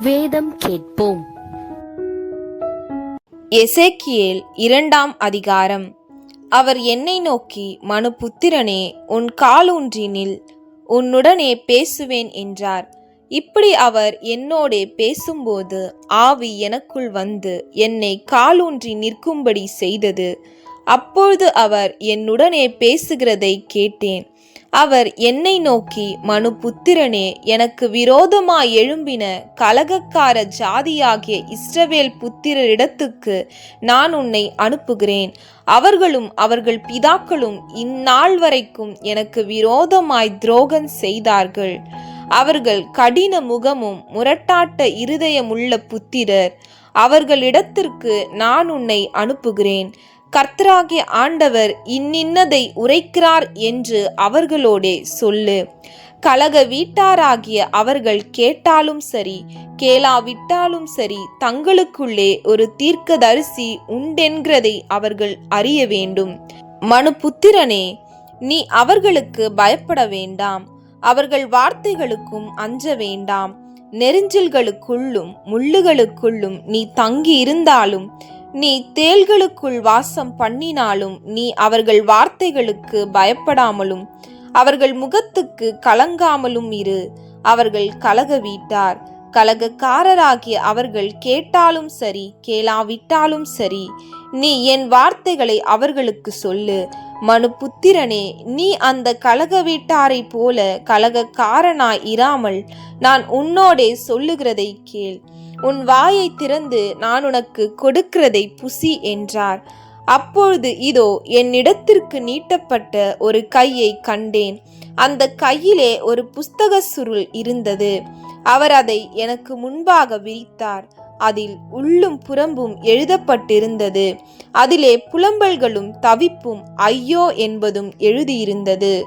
வேதம் கேட்போம். எசேக்கியேல் இரண்டாம் அதிகாரம். அவர் என்னை நோக்கி மனுபுத்திரனே உன் காலூன்றி நில் உன்னுடனே பேசுவேன் என்றார். இப்படி அவர் என்னோடே பேசும்போது ஆவி எனக்குள் வந்து என்னை காலூன்றி நிற்கும்படி செய்தது. அப்பொழுது அவர் என்னுடனே பேசுகிறதை கேட்டேன். அவர் என்னை நோக்கி மனு புத்திரனே எனக்கு விரோதமாய் எழும்பின கலகக்கார ஜாதியாகிய இஸ்ரவேல் புத்திரரிடத்துக்கு நான் உன்னை அனுப்புகிறேன். அவர்களும் அவர்கள் பிதாக்களும் இந்நாள் வரைக்கும் எனக்கு விரோதமாய் துரோகம் செய்தார்கள். அவர்கள் கடின முகமும் முரட்டாட்ட இருதயமுள்ள புத்திரர். அவர்களிடத்திற்கு நான் உன்னை அனுப்புகிறேன். கர்த்தராகிய ஆண்டவர் இன்னின்னதை உரைக்கிறார் என்று அவர்களோடே சொல்லு. கலக வீட்டாராகிய அவர்கள் கேட்டாலும் சரி கேளாவிட்டாலும் சரி தங்களுக்குள்ளே ஒரு தீர்க்கதரிசி உண்டென்கிறதை அவர்கள் அறிய வேண்டும். மனுபுத்திரனே நீ அவர்களுக்கு பயப்பட வேண்டாம். அவர்கள் வார்த்தைகளுக்கும் அஞ்ச வேண்டாம். நெருஞ்சில்களுக்குள்ளும் முள்ளுகளுக்குள்ளும் நீ தங்கி இருந்தாலும் நீ தேள்களுக்குள் வாசம் பண்ணினாலும் நீ அவர்கள் வார்த்தைகளுக்கு பயப்படாமலும் அவர்கள் முகத்துக்கு கலங்காமலும் இரு. அவர்கள் கலக வீட்டார். கலகக்காரராகிய அவர்கள் கேட்டாலும் சரி கேளாவிட்டாலும் சரி நீ என் வார்த்தைகளை அவர்களுக்கு சொல்லு. மனுபுத்திரனே நீ அந்த கலக வீட்டாரை போல கலகக்காரனாய் இராமல் நான் உன்னோடே சொல்லுகிறதை கேள். உன் வாயை திறந்து நான் உனக்கு கொடுக்கிறதை புசி என்றார். அப்பொழுது இதோ என்னிடத்திற்கு நீட்டப்பட்ட ஒரு கையை கண்டேன். அந்த கையிலே ஒரு புஸ்தக சுருள் இருந்தது. அவர் அதை எனக்கு முன்பாக விரித்தார். அதில் உள்ளும் புறம்பும் எழுதப்பட்டிருந்தது. அதிலே புலம்பல்களும் தவிப்பும் ஐயோ என்பதும் எழுதியிருந்தது.